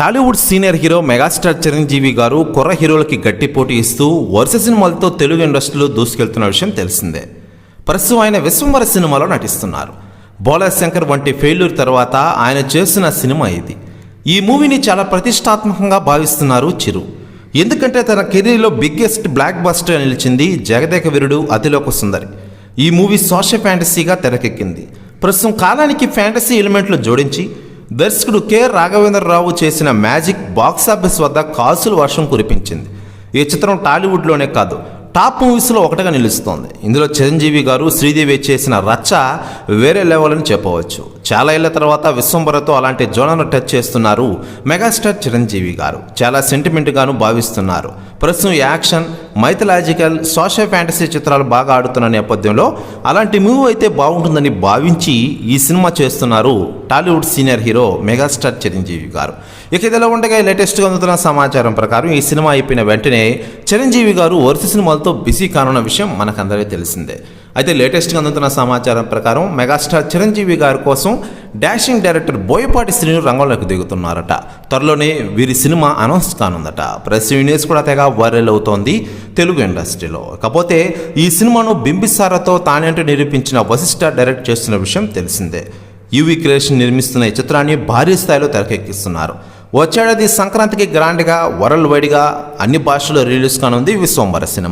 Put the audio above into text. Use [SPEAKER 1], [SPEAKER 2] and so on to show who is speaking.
[SPEAKER 1] Tollywood senior hero megastar Chiranjeevi garu కుర్ర హీరోలకి గట్టి పోటీ ఇస్తూ వరుస సినిమాలతో తెలుగు ఇండస్ట్రీలో దూసుకెళ్తున్న విషయం తెలిసిందే. ప్రస్తుతం ఆయన విశ్వంవర సినిమాలో నటిస్తున్నారు. బోలా శంకర్ వంటి ఫెయిల్యూర్ తర్వాత ఆయన చేసిన సినిమా ఇది. ఈ మూవీని చాలా ప్రతిష్టాత్మకంగా భావిస్తున్నారు చిరు. ఎందుకంటే తన కెరీర్లో బిగ్గెస్ట్ బ్లాక్ బస్టర్ నిలిచింది జగదేక వీరుడు అతిలోక సుందరి. ఈ మూవీ సోషల్ ఫ్యాంటసీగా తెరకెక్కింది. ప్రస్తుతం కాలానికి ఫ్యాంటసీ ఎలిమెంట్లు జోడించి దర్శకుడు కె. రాఘవేంద్రరావు చేసిన మ్యాజిక్ బాక్సాఫీస్ వద్ద కాసుల వర్షం కురిపించింది. ఈ చిత్రం టాలీవుడ్లోనే కాదు టాప్ మూవీస్లో ఒకటిగా నిలుస్తోంది. ఇందులో చిరంజీవి గారు శ్రీదేవి చేసిన రచ్చ వేరే లెవెల్ అని చెప్పవచ్చు. చాలా ఏళ్ళ తర్వాత విశ్వంబరతో అలాంటి జోనను టచ్ చేస్తున్నారు మెగాస్టార్ చిరంజీవి గారు. చాలా సెంటిమెంట్గాను భావిస్తున్నారు. ప్రస్తుతం యాక్షన్ మైథలాజికల్ సోషల్ ఫ్యాంటసీ చిత్రాలు బాగా ఆడుతున్న నేపథ్యంలో అలాంటి మూవ్ అయితే బాగుంటుందని భావించి ఈ సినిమా చేస్తున్నారు Tollywood senior hero megastar Chiranjeevi garu. ఇక ఇదిలా ఉండగా లేటెస్ట్గా అందుతున్న సమాచారం ప్రకారం ఈ సినిమా అయిపోయిన వెంటనే చిరంజీవి గారు వరుస సినిమాలతో బిజీ కానున్న విషయం మనకందరికీ తెలిసిందే. అయితే లేటెస్ట్గా అందుతున్న సమాచారం ప్రకారం మెగాస్టార్ చిరంజీవి గారి కోసం డాషింగ్ డైరెక్టర్ బోయపాటి శ్రీను రంగంలోకి దిగుతున్నారట. త్వరలోనే వీరి సినిమా అనౌన్స్ కానుందట. ప్రెస్ యూనియన్స్ కూడా తెగ వైరల్ అవుతోంది తెలుగు ఇండస్ట్రీలో. కాకపోతే ఈ సినిమాను బింబిసారాతో తానేంటూ నిరూపించిన వశిష్ఠ డైరెక్ట్ చేస్తున్న విషయం తెలిసిందే. యూవీ క్రియేషన్ నిర్మిస్తున్న ఈ చిత్రాన్ని భారీ స్థాయిలో తెరకెక్కిస్తున్నారు. వచ్చేడాది సంక్రాంతికి గ్రాండ్గా వరల్డ్ వైడ్గా అన్ని భాషల్లో రిలీజ్ కానుంది విశ్వంబర సినిమా.